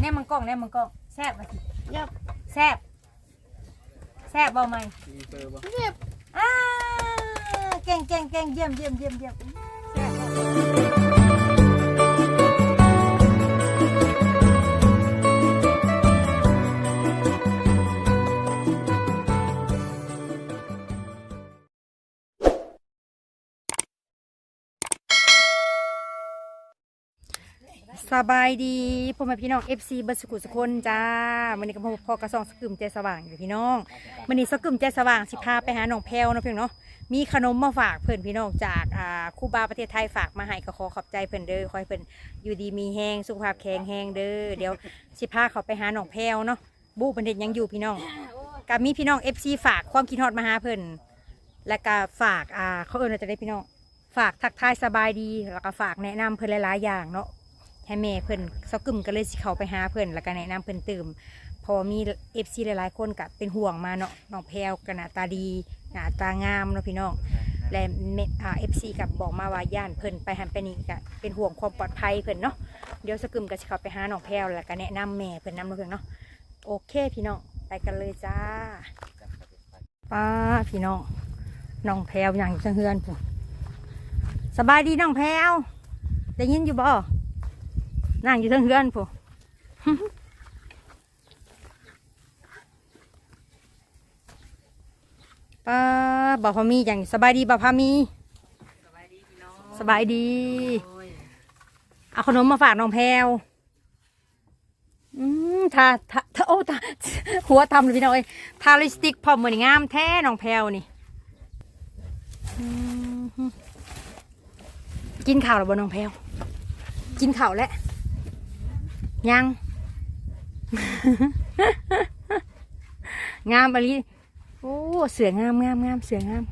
แน่มังกล้องแน่มังกล้องแซ่บมาสิยับแซ่บแซ่บบ่ไหมมีเตอร์บ่เรียบอ่าเก่งเก่งเก่งเยี่ยมเยี่ยมเยี่ยมเยี่ยมแซ่บ สบายดีพ่อแม่พี่น้อง FC เบัสกุสกคนจ้าวันนี้ก็พบพ่อกระซองสกึมใจสว่างอยู่พี่น้องวันนี้สกึมใจสว่างสิพาไปหาน้องแพลวเนาะเพียงเนาะมีขนมมาฝากเพิ่นพี่น้องจากอ่าครูบาประเทศไทยฝากมาให้ก็ขอขอบใจเพิ่นเด้อขอให้เพิ่นอยู่ดีมีแห้งสุขภาพแข็งแรงเด้อเดี๋ยวสิพาเขาไปหาน้องแพลวเนาะบู้เพิ่นเด็ดยังอยู่พี่น้องกับมีพี่น้อง FC ฝากความคิดฮอดมาหาเพิ่นและก็ฝากอ่าเขาเอิ้นว่าจะได้พี่น้องฝากทักทายสบายดีแล้วก็ฝากแนะนำเพิ่นหลายๆอย่างเนาะ ให้แม่เพิ่นซอกกึมก็เลยสิเขาไปหาเพิ่นแล้วก็แนะนำเพิ่นเติมเพอมีเอฟซีหลายๆคนก็เป็นห่วงมาเนาะน้องแพลวก็หน้าตาดีหน้าตางามเนาะพี่น้องและแม่อ่าเอฟซีกับบอกมาว่าย่านเพิ่นไปหันไปนี่ก็เป็นห่วงความปลอดภัยเพิ่นเนาะเดี๋ยวซอกกึมก็สิเขาไปหาน้องแพลวแล้วก็แนะนำแม่เพิ่นนำเนาะเพิ่นเนาะโอเคพี่น้องไปกันเลยจ้าป้าพี่น้องน้องแพลวอย่างอยู่ทางเฮือนพุ่นสบายดีน้องแพลวได้ยินอยู่บ่ นั่งอยู่เทั้งเฮือนผู้ป้าบ่าวพามีอย่างสบายดีบ่าวพามี สบายดีพี่น้องสบายดี โอ้ยเอาขนมมาฝากน้องแพลวอืมทาทาทาโอ้ทาหัวทำเลยพี่น้องเอ้ยทาลิปสติกพร้อมเหมือนงามแท้น้องแพลวนี่อืมกินข้าวหรือบ่น้องแพลวกินข้าวแล้ว ยัง งามอะไรโอ้เสืองามงามงามเสืองาม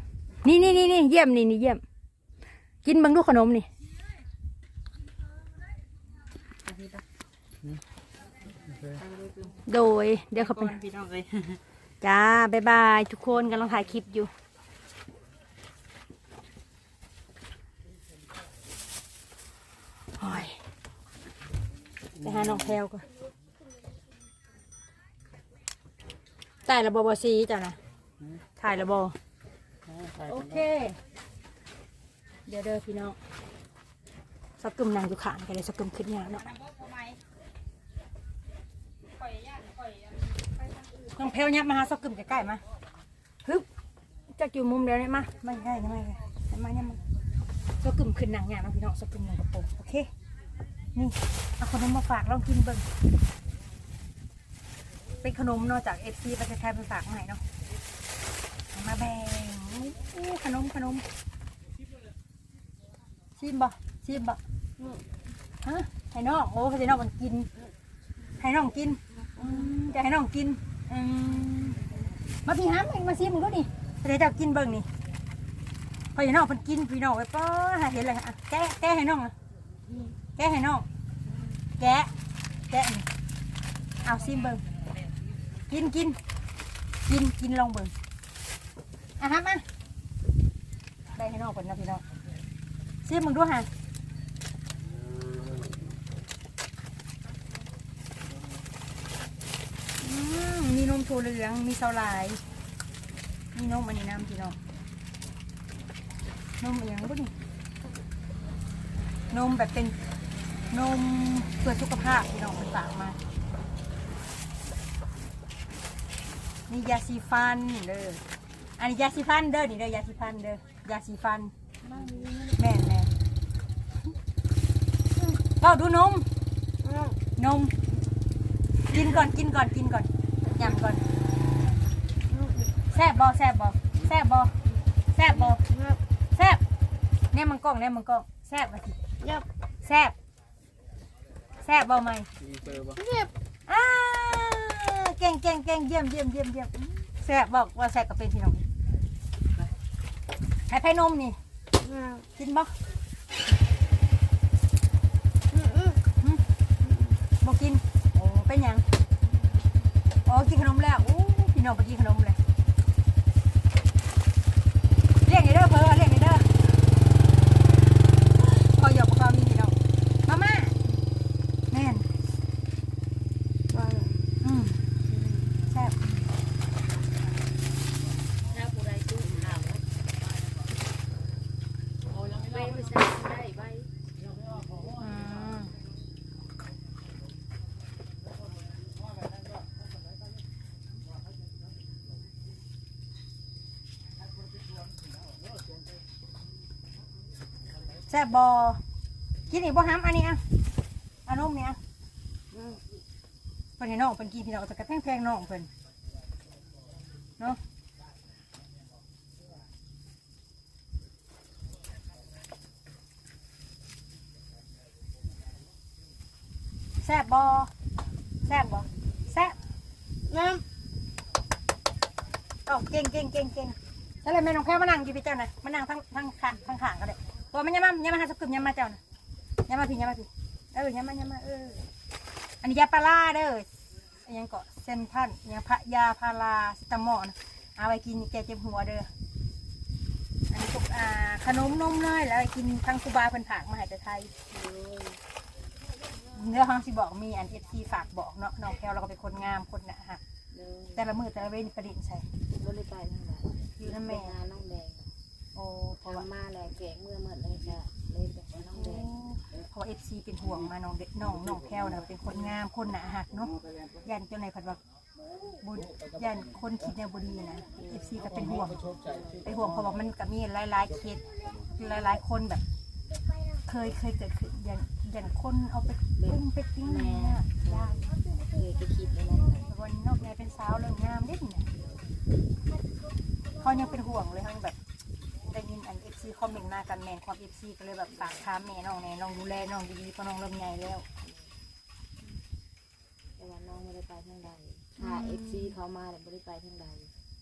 นี่นี่นี่นี่เยี่ยมนี่นี่เยี่ยม กินเบังดูขนมนี่อาทิตย์ละโดยเดี๋ยวเขาไปก่อนพี่น้องเลยจ้าบ๊ายบาย ทุกคนกำลังถ่ายคลิปอยู่ โอ้ย ไปหาน้องแพลวก่อนถ่ายระบบซีจ้ะนะถ่ายระบโอเค เดี๋ยวเด้อพี่น้องสักกึมนางอยู่ขางกันเลยสักกึมขึ้นยากเนาะน้องแพลวยับมาหาสักกึมใกล้ๆมาฮึบจะอยู่มุมเดียวได้มาไม่ได้นะไม่ได้มาเนี่ยมาสักกึมขึ้นนางยากเนาะพี่น้องสักกึมนางกระโปรงโอเค นี่เอาขนมมาฝากลองกินเบิ่งเป็นขนมนอกจากเอฟซีประเทศไทยไปฝากมาให้เนาะมาแบ่งอู้ขนมขนมชิมบ่ชิมบ่ฮะให้น้องโอ้ให้น้องมันกินให้น้องกินจะให้น้องกินอมาพี่ห้ามเองมาชิมมึงดูนี่เดี๋ยวจะกินเบิ่งนี่พอให้น้องมันกินพี่น้องไว้ป้อเห็นเลยอะแกะแกะให้น้องอะ แกะให้น้อง แกะ แกะนี่เอาซิมเบิงกินกิน กินกินลองเบิงอะครับมาได้ให้น้องคนนะพี่น้องซิมมึงดูฮะอืมมีนมถั่วเหลือง มีเซาลาย มีนมอันนี้น้ำพี่น้อง นมเอียงบุนี่นมแบบเป็น นมเพื่อสุขภาพที่น้องไปฝากมานี่ยาสีฟันเด้ออันนี้ยาสีฟันเด้อนี่เด้อยาสีฟันเด้อยาสีฟันแม่นแม่นก็ดูนมนม กินก่อนกินก่อนกินก่อนยำก่อนแซ่บบอแซ่บบอแซ่บบอแซ่บบอแซ่บเนี่ยมังกล้องเนี่ยมังกล้องแซ่บมาสิยับแซ่บ แซ่บบ่ไหมมีเตอร์บ่เรียบอ่าเก่งเก่งเก่งเยี่ยมเยี่ยมเยี่ยมเยี่ยมแซ่บบอกว่าแซ่บก็เป็นพี่น้องให้ไผ่นมนี่กินบ่บ่กินโอ้เป็นหยังอ๋อกินขนมแล้วอู้พี่น้องไปกินขนมเลยเรียกไงเด้อเพิ่นเรียกไงเด้อพอหยอกพอมีพี่น้องมาม่าแม่น แซ่บบอกินอีกบ่ห้ามอันนี้อะอันนมเนี่ยอะเพิ่นให้น้องเพิ่นกินพี่น้องจะกระแพงแพงน้องเพิ่นเนาะแซ่บบอแซ่บบอแซ่บน้ำโอ้เก่งเก่งเก่งเก่งใช่เลยแม่น้องแพ้มานั่งอยู่พี่เจ้าน่ะมานั่งทั้งทั้งข้างทั้งข้างก็ได้ ตัวมันยามาอย่ามาหาสักกึมอย่ามาเจ้าน่ะอย่ามาพี่อย่ามาพี่เอออย่ามาอย่ามาเอออันนี้ยาปลาร้าเด้ออันยังเกาะเซนทันอันยังพะยาพาราสตามอลนะเอาไว้กินแกเจ็บหัวเด้ออันนี้พวกอ่าขนมนมเนยแล้วไว้กินทั้งครูบาเพิ่นผากมาให้แต่ไทยเนื้อห้องสิบอกมีอันเอฟซีฝากบอกเนาะน้องแพลวเราก็เป็นคนงามคนนะฮะเลยแต่ละมือแต่ละเว้นประดิษฐ์ใช่บ่ได้ไปทางไหนอยู่น้ำแม่หาน้องแดง โอ้เพพอราะว่ามาแล้วแกะเมื่อหมดเลยจ้ะเลยไปหาน้องแดงเพราะเอฟซีเป็นห่วงมาน้องเด็กน้องน้องแพลวนะเป็นคนงามคนหนาหักเนาะยันเจ้าในผัดว่าบุญยันคนคิดแนวบุรีนะเอฟซีก็เป็นห่วงเป็นห่วงเพราะว่ามันก็มีหลายๆเคสหลายๆคนแบบ เคยเคยเกิดขึ้นยันยันคนเอาไปปุ้งไปทิ้งเนี่ยยากเลยไปคิดในนั้นน่ะวันนอกในเป็นสาวเรื่องงามเด็ดเนี่ยเขายังเป็นห่วงเลยทั้งแบบ ได้ยินอันเอฟซีคอมเมนต์มากันแมนความเอฟซีก็เลยแบบฝากถามแม่น้องแน่น้องดูแลน้องดีๆเพราะน้องเริ่มใหญ่แล้ว แต่ว่าน้องไม่ได้ไปทางใดถ้า FC เขามาแล้วบ่ได้ไปทางใด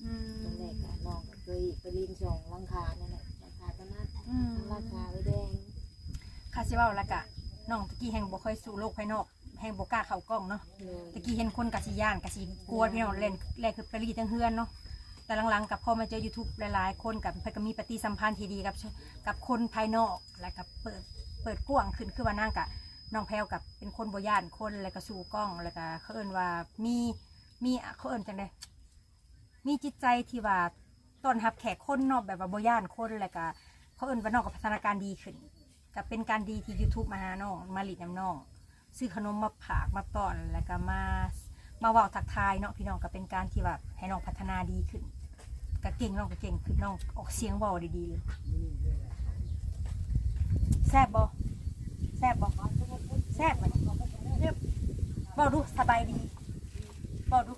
อืมตอนแรกอะน้องก็เคยไปลินสองหลังคานั่นแหละหลังคาตอนนั้นอืมทั้งราคาไว้แดงคาสิเว่าแล้วกะน้องตะกี้แห่งบ่เคยสู่โลกภายนอก แห่งบ่กล้าเข้ากล้องเนาะเลยตะกี้เห็นคนกะสิย่านกะสิกลัวพี่น้องเล่นแรกคือไปรีทั้งเฮือนเนาะ แต่หลังๆกับพอมาเจอ YouTube หลายๆ คนกับเพิ่นก็มีปฏิสัมพันธ์ที่ดีกับกับคนภายนอกแล้วก็เปิดเปิดกว้างขึ้นคือว่านั่งกะน้องแพลวกับเป็นคนบ่ย่านคนแล้วก็สู่กล้องแล้วก็เขาเอิ้นว่ามีมีเขาเอิ้นจังไดมีจิตใจที่ว่าต้อนรับแขกคนเนาะแบบว่าบ่ย่านคนแล้วก็เขาเอิ้นว่านองกับพัฒนาการดีขึ้นก็เป็นการดีที่ YouTube มาหาน้องมาหลีดน้ำน้องซื้อขนมมาผากมาต้อนแล้วก็มามาเว่าทักทายเนาะพี่น้องก็เป็นการที่แบบให้น้องพัฒนาดีขึ้น ก็เก่งน้องก็เก่งขึ้นน้องออกเสียงเบาดีๆเลยแซ่บบ่แซ่บบ่แซ่บบ่เนี่ยเบาดูสบายดีเบาดู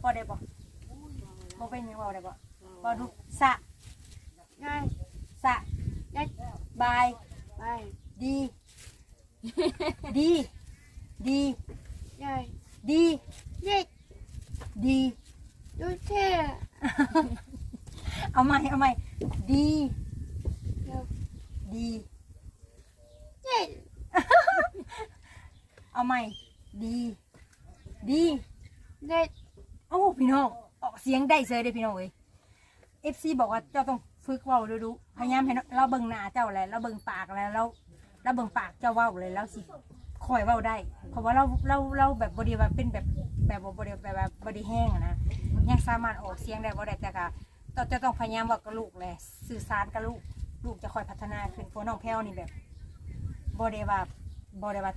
พอได้บ่บ่เป็นหยังเบาได้บ่เบาดูสะง่ายสะง่ายบายไปดี ดี ดีใหญ่ดี เด็กดี ดูเท่ เอาใหม่เอาใหม่ดีเดี๋ยวดีเด็กเอาใหม่ดีดีเด็กโอ้พี่น้องออกเสียงได้เซยเลยพี่น้องเอ้ยเอฟซีบอกว่าเจ้าต้องฝึกเว้าดูดูพยายามให้เราเบิ่งหน้าเจ้าแล้วเราเบิ่งปากแล้วเราเราเบิ่งปากเจ้าเว้าเลยแล้วสิคอยเว้าได้ เพราะว่าเราเราเราแบบบริว่าเป็นแบบแบบบริแบบแบบบริแห้งอะนะยังสามารถออกเสียงได้บ่ได้แต่ก็ ต้องจะต้องพยายามเว่ากับลูกเลยสื่อสารกับลูก ลูกจะคอยพัฒนาขึ้นเพราะน้องแพลวนี่แบบบริว่าบริว่า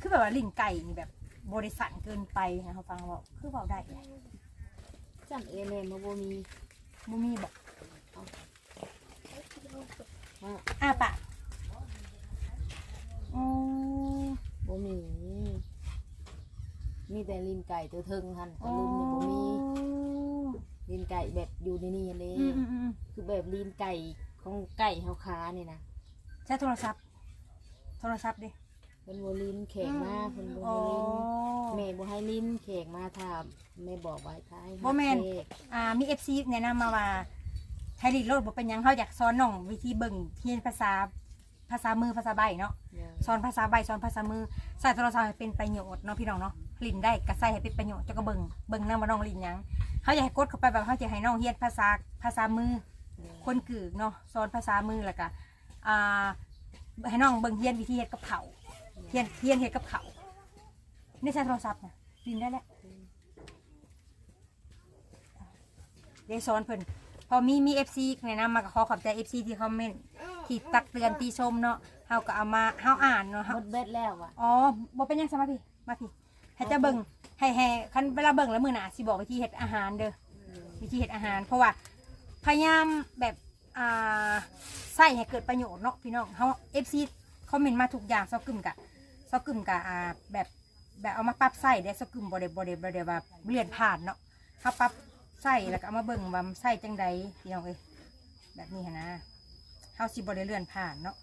คือแบบว่าลิ้นไก่นี่แบบบริสันเกินไปนะเขาฟังว่าคือเว้าได้เลยจำเอเนมมาบ่มีบ่มีบอกว่าอ้าปากอ๋อบ่มี มีแต่ลินไก่ตัวเทิงหันแต่ลุมนี่บ่มี ลินไก่แบบอยู่ในนี่เลยอืมอืมอืมคือแบบลินไก่ของไก่เฮาค้านี่นะใช้โทรศัพท์ โทรศัพท์ดิเพิ่นบ่ลินแขกมาเพิ่นบ่อ๋อให้ลินแม่บ่ให้ลินแขกมาถามแม่บอกไว้ท้ายบ่แม่นแขกอ่ามีเอฟซีแนะนำมาว่าไทยลีดโลดบ่เป็นหยังเขาอยากสอนน้องวิธีเบิ่งเรียนภาษาภาษามือภาษาใบเนาะเดี๋ยวสอนภาษาใบสอนภาษามือใส่โทรศัพท์ให้เป็นประโยชน์เนาะพี่น้องเนาะ ลินได้ก็ใส่ให้เป็นประโยชน์เจ้าก็เบิ่งเบิ่งนำว่าน้องลินหยังเขาอยากให้กดเข้าไปแบบเขาจะให้น้องเรียนภาษาภาษามือ คนกึกเนาะสอนภาษามือแล้วก็อ่าให้น้องเบิ่งเรียนวิธีเฮ็ดกับเขาวเรียนเรียนเฮ็ดกับเขาวนี่ใช้โทรศัพท์นะลินได้แล้วเดี๋ยวสอนเพิ่นพอมีมีเอฟซีแนะนำมาก็ขอขอบใจเอฟซีที่คอมเมนต์ที่ตักเตือนตีชมเนาะเฮาก็เอามาเฮาอ่านเนาะหเฮามดเบ็ดแล้วอะอ๋อบ่เป็นหยังซะมาพี่มาพี่ ให้เจะเบิ่งให้ให้คันเวลาเบิ่งแล้วมือหนาสิบอกวิธีเฮ็ดอาหารเด้อวิธีเฮ็ดอาหาร เพราะว่าพยายามแบบอ่าใส่ให้เกิดประโยชน์เนาะพี่น้องเฮา FC คอมเมนต์มาทุกอย่างซอกึมกะซอกึมกะอ่าแบบแบบเอามาปรับใส่ได้ซอกึมบ่ได้บ่ได้บ่ได้ว่าเรียนผ่านเนาะเฮาปรับใส่แล้วก็เอามาเบิ่งว่ามันใส่จังใดพี่น้องเอ้ยแบบนี้หันนะเฮาสิบ่ได้เลื่อนผ่านเนาะ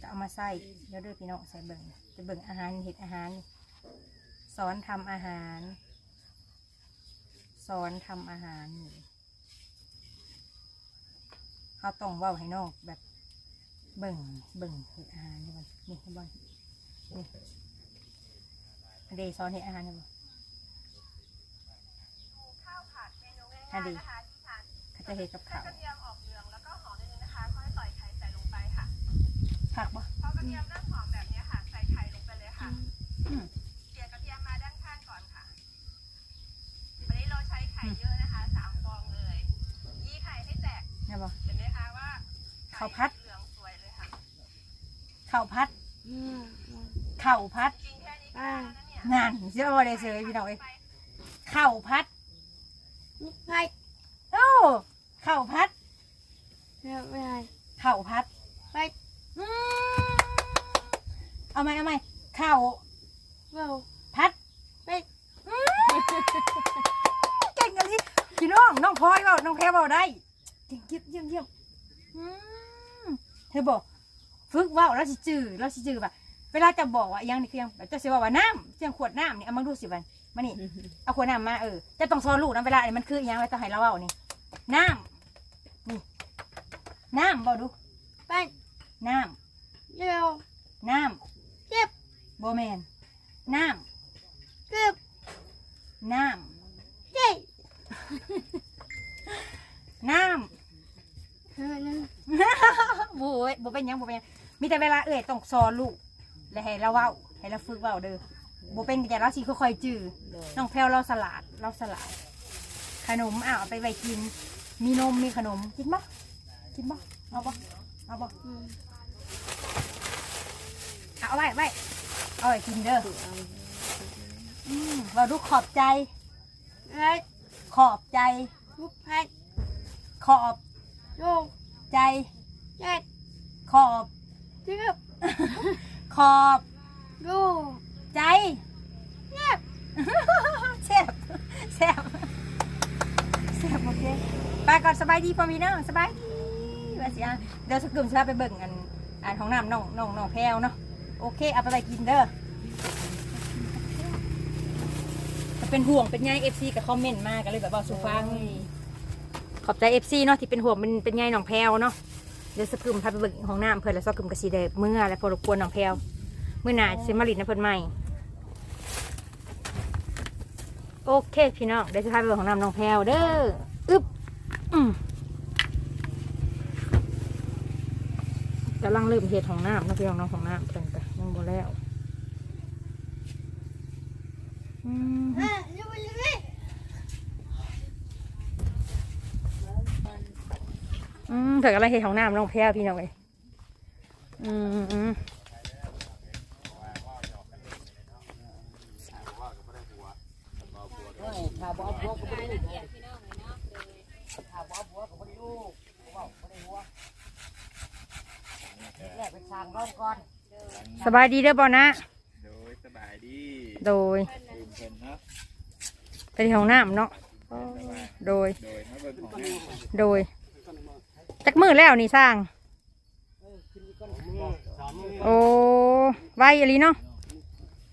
ก็เอามาใส่เดี๋ยวเด้อพี่น้องใส่เบิ่งจะเบิ่งอาหารเฮ็ดอาหาร สอนทำอาหาร สอนทำอาหารนี่เขาต้องเว้าให้นอกแบบเบิ่งเบิ่งเห็ดอาหารนี่ก่อนนี่ให้บอลนี่อันเดสอนเห็ดอาหารนี่บ่อันเดเขาจะเห็ดกับข้าวผักบ่พอกระเทียมเริ่มหอมแบบเนี้ยค่ะ ใส่ไข่ลงไปเลยค่ะ ไข่เยอะนะคะสามฟองเลยยี่ไข่ให้แตกนี่บ่เห็นไหมคะว่าไก่ข้าวพัดเหลืองสวยเลยค่ะข้าวพัดข้าวพัดจริงแค่นี้ก็ได้แล้วนะเนี่ยนั่นเชื่อว่าได้เสยพี่น้องเอ้ยข้าวพัดไม่โอ้ข้าวพัด ไม่ไม่ไม่ข้าวพัด ไม่ อืมเอาไหมเอาไหมข้าว ไม่ พัด ไม่ อืมเก่งกันทีพี่น้องน้องพลอยเปล่าน้องแพรเปล่า ได้เก่งเยี่ยมเยี่ยมเยี่ยมอืมเธอบอกฝึกเว่าเราสิจื้อเราสิจื้อแบบเวลาจะบอกว่าอยังนี่คือยังแบบจะสิว่าว่าน้ำเสียงขวดน้ำนี่เอามาดูสิบันมานี่เอาขวดน้ำมาเออจะต้องสอนลูกนะเวลาอันนี้มันคืออหยังไว้ต้องให้เราเอานี่น้ำนี่น้ำบอกดูไม่น้เร็วำน้ำเจ็บโบแมนน้เจ็บำน้เจ็บำน้ เฮ้ยำ โว้ ยโบเป็นหยังโบเป็นหยังมีแต่เวลาเอ่ยต้องสอนลูก และให้เราเว้าให้เราฝึกเว้าเด้อโบเป็นแต่เราสิค่อยๆจื้อโดยน้องแพลวเราสลัดเราสลัดขนมอ้าวเอาไปไว้กิน มีนมมีขนมกินบ่กินบ่เอาบ่เอาบ่เอาไว้ไว้เอาไว้กินเด้ออืมเราดูขอบใจเฮ้ยขอบใจ ลูกพัดขอบลูกใจ เจ็บ ขอบเจ็บขอบลูกใจเจ็บแซ่บแซ่บแซ่บโอเคไปก่อนสบายดีพ่อพี่น้องสบายดีว่าสิอะเดี๋ยวสกุลชาไปเบิ่งอันอันของน้ำน้องน้องน้องแพรวเนาะโอเคเอาไปไปกินเด้อถ้าเป็นห่วงเป็นไงเอฟซีกับคอมเมนต์มากันเลยแบบว่าสุฟังขอบใจเอฟซีเนาะที่เป็นห่วงเป็นเป็นไงน้องแพรวเนาะเดี๋ยวสะพึมพาไปเบิ่งของน้ำเพื่อนแล้วซอกกึมกระสีเดเมื่อแล้วพอรบกวนน้องแพลวเมื่อหนาสิมาลิดนะเพิ่นใหม่ โอเคพี่น้องเดี๋ยวจะพาไปเบิ่งของน้ำน้องแพลวเด้ออึ๊บอืมกำลังเริ่มเห็ดของน้ำนะพี่น้องน้องห้องน้ำเพิ่นกะยังบ่แล้วอืม เฮ้ยลูกเลย อืมเพิ่นกำลังเห็ดของน้ำน้องแพรวพี่น้องเลยอืมอืมอืมเฮ้ยถ้าบ่เอาผัวก็บ่ได้ลูกถ้าบ่เอาผัวก็บ่ได้ลูกบ่เอาบ่ได้ผัวแรกไปสร้างรอบก่อนสบายดีเด้อบ่นะ โดยสบายดี โดยเพิ่นเนาะไปที่ของน้ำเนาะ โดย โดย จักมือแล้วนี่สร้าง โอ้ไวอีหลีเนาะ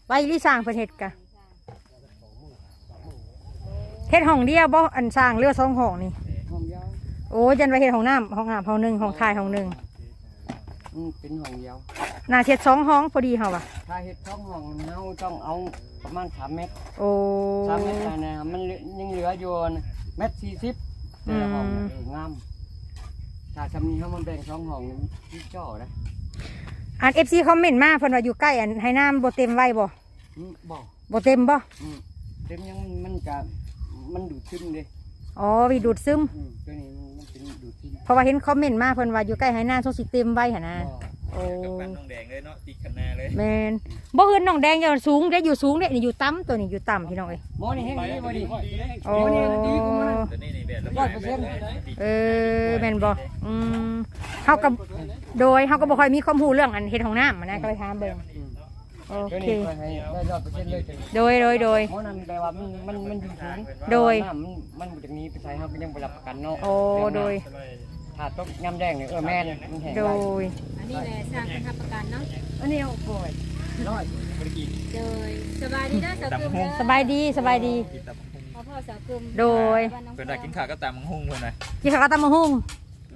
ไวอีหลีสร้างเพิ่นเฮ็ดกะเฮ็ดห้องเดียวบ่อันสร้างเรือสองห้องนี่ ห้องยาวโอ้ยันไว้เฮ็ดห้องน้ำห้องน้ำห้องหนึงห้องทายห้องหนึงอืมเป็นห้องยาวน่าเฮ็ดสองห้องพอดีเฮาว่ะถ้าเฮ็ดท้องห้องเฮาต้องเอาประมาณ3เมตรโอ้3เมตรนั่นน่ะมันเหลือยังเหลืออยู่เมตร40แต่ละห้องน่ะอืม เอองาม ถ้าซำนี้เฮามันแบ่งสองห้องนี่มันที่จ่อนะอัน FC คอมเมนต์มาเพิ่นว่าอยู่ใกล้อันให้น้ำบ่เต็มไว้บ่อืมบ่บ่เต็มบ่อืมเต็มยังมันจะมันดูดซึมเด้อ๋อวิดูดซึมอืมตัวนี้มันเป็นดูดซึมเพราะว่าเห็นคอมเมนต์มาเพิ่นว่าอยู่ใกล้ให้น้ำทรงสิเต็มไว้หั่นนะ บ่ โอ้กับปั้นน้องแดงเลยเนาะติดคะแนนเลยแมนบ่เฮือนน้องแดงอยู่สูงเด้อยู่สูงเด้นี่อยู่ต่ำตัวนี้อยู่ต่ำพี่น้องเอ้ยหมอนี่แห้งดีบ่ดีโอ้ตัวนี้นี่แบบละลายไปเลยเออแม่นบ่อืมเฮาก็โดยเฮาก็บ่ค่อยมีความรู้เรื่องอันเฮ็ดห้องน้ำอะนะก็ไปถามเบิ่งโอเดี๋ยวเคนี้ให้ได้ยอดเปอร์เซ็นต์เลยจ้ะโดยโดยโดยหมอนั่นแปลว่ามันมันมันอยู่สูงโดยน้ำมันมันจากนี้ไปใช้เฮาก็ยังบ่รับประกันเนาะโอ้โดย ถ้าตกยำแดงนี่เออแม่นมันแห้งโดได้ยอันนี้แหละสร้างประประกันเนาะ อันนี้เอาโกยร้อยโดยสบายดีนะสาวกึมเด้อสบายดีสบายดี กินตับมังหุงพ่อพ่อสาวกึมโดย บ้านน้องเพิ่นได้กินข้าวก็ตำมังหุงเพิ่นน่ะกินข้าวกับตำมะฮุ่ง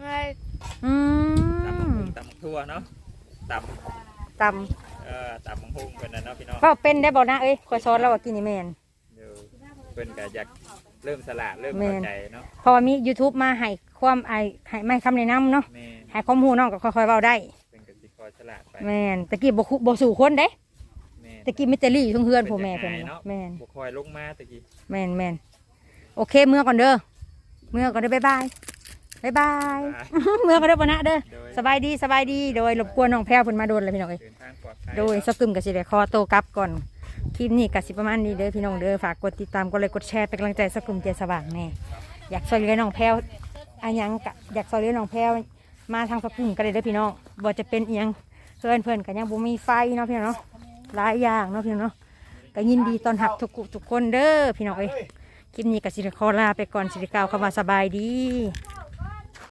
ไม่อืตำมังมหุงตำมังทั่วเนาะตตำเอ่อตำมังหุงเพิ่นน่ะเนาะพี่น้องำก็เป็นได้บ่นะเอ้ยขอยสอนแล้วว่ากินนี่แม่นเดี๋ยวเพิ่นก็อยาก เริ่มสละเริ่มแม่เข้านใจเนาะเพราะว่ามี YouTube มาให้ความไอให้ไม่คำแนะนำเนาะแม่ให้ความรู้น้องก็ค่อยๆเว้าได้เพิ่นก็สิคอยสละไปแม่นตะกี้บ่คุบ่สู่คนเด้แม่ตะกี้มิเตอรี่ทุ่งเฮือนพ่อแม่เพิ่นเนาะแม่นบ่คอยลงมาตะกี้ แม่นแม่นโอเคเมื่อก่อนเด้อเมื่อก่อนเด้อบ๊ายบายบ๊ายบาย เมื่อก่อนเด้อปะนะเด้อโดย สบายดีสบายดีโดยรบกวนน้องแพรวเพิ่นมาโดนเลยพี่น้องเอ้ย เดินทางปลอดภัยโดยสกึมกับสิได้ขอโตวกลับก่อน คลิปนี้ก็สิประมาณนี้เด้อพี่น้องเด้อฝากกดติดตามกดไลค์กดแชร์เป็นกำลังใจสกึมเจสว่างแน่อยากช่วยเหลือน้องแพรวอันยังกะอยากช่วยเหลือน้องแพรวมาทางสกึมก็ได้เด้อพี่น้องบ่จะเป็นอิหยังเพื่อนเพื่อนก็ยังบ่มีไฟเนาะพี่น้องเนาะหลายอย่างเนาะพี่น้องเนาะก็ยินดีตอนรับทุกกุทุกคนเด้อพี่น้องเอ้ยคลิปนี้ก็สิได้ขอลาไปก่อนสิได้กล่าวคำว่าสบายดี